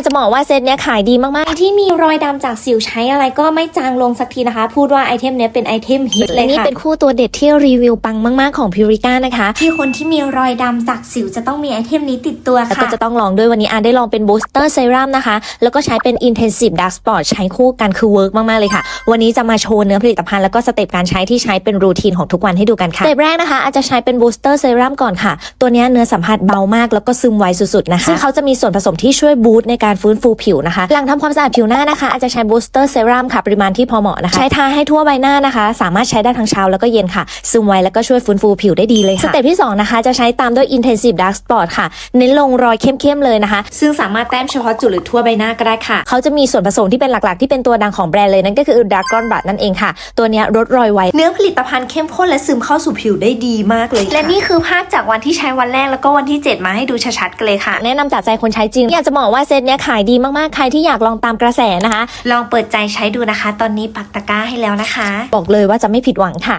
ากจะบอกว่าเซตเนี้ยขายดีมากๆ ที่มีรอยดำจากสิวใช้อะไรก็ไม่จางลงสักทีนะคะ พูดว่าไอเทมเนี้ยเป็นไอเทมฮิตเลยและนี่ค่ะเป็นคู่ตัวเด็ดที่รีวิวปังมากๆของพิริก้านะคะ ที่คนที่มีรอยดำจากสิวจะต้องมีไอเทมนี้ติดตัวแล้วค่ะก็จะต้องลองด้วยวันนี้อาได้ลองเป็นบูสเตอร์เซรั่มนะคะ แล้วก็ใช้เป็น Intensive Dark Spot ใช้คู่กันคือเวิร์กมากๆเลยค่ะ วันนี้จะมาโชว์เนื้อผลิตภัณฑ์แล้วก็สเต็ปการใช้ที่ใช้เป็นรูทีนของทุกวันให้ดูกันค่ะสเต็ปแรกนะคะอาจจะใช้เป็นบูสเตอร์เซรั่มก่อนค่ะ ตัวเนี้ยเนื้อสัมผัสเบามากแล้วก็ซึมไวสุดๆนะคะซึ่งเขาจะมีส่วนผสมที่ช่วยบูสต์ในการฟื้นฟูผิวนะคะ หลังทำความสะอาดผิวหน้านะคะ อาจจะใช้บูสเตอร์เซรั่มค่ะ ปริมาณที่พอเหมาะนะคะ ใช้ทาให้ทั่วใบหน้านะคะ สามารถใช้ได้ทั้งเช้าแล้วก็เย็นค่ะ ซึมไวแล้วก็ช่วยฟื้นฟูผิวได้ดีเลยค่ะ สเต็ปที่สองนะคะ จะใช้ตามด้วย Intensive Dark Spot ค่ะ เน้นลงรอยเข้มๆเลยนะคะ ซึ่งสามารถแต้มเฉพาะจุดหรือทั่วใบหน้าก็ได้ค่ะ เขาจะมีส่วนผสมที่เป็นหลักๆ ที่เป็นตัวดังของแบรนด์เลยนั่นก็คือ Dragon Blood นั่นเองค่ะ ตัวเนี้ยลดรอยไว เนื้อผลิตภัณฑ์เข้มข้นและซึมเข้าสู่ผิวได้ดีมากเลย และนี่คือภาพจากวันที่ใช้วันแรกแล้วก็วันที่ 7 มาให้ดูชัดๆกันเลยค่ะ แนะนำจากใจคนใช้จริง อยากจะบอกว่าเซตเนี้ยขายดีมากๆ ใครที่อยากลองตามกระแสนะคะ ลองเปิดใจใช้ดูนะคะ ตอนนี้ปักตะกร้าให้แล้วนะคะ บอกเลยว่าจะไม่ผิดหวังค่ะ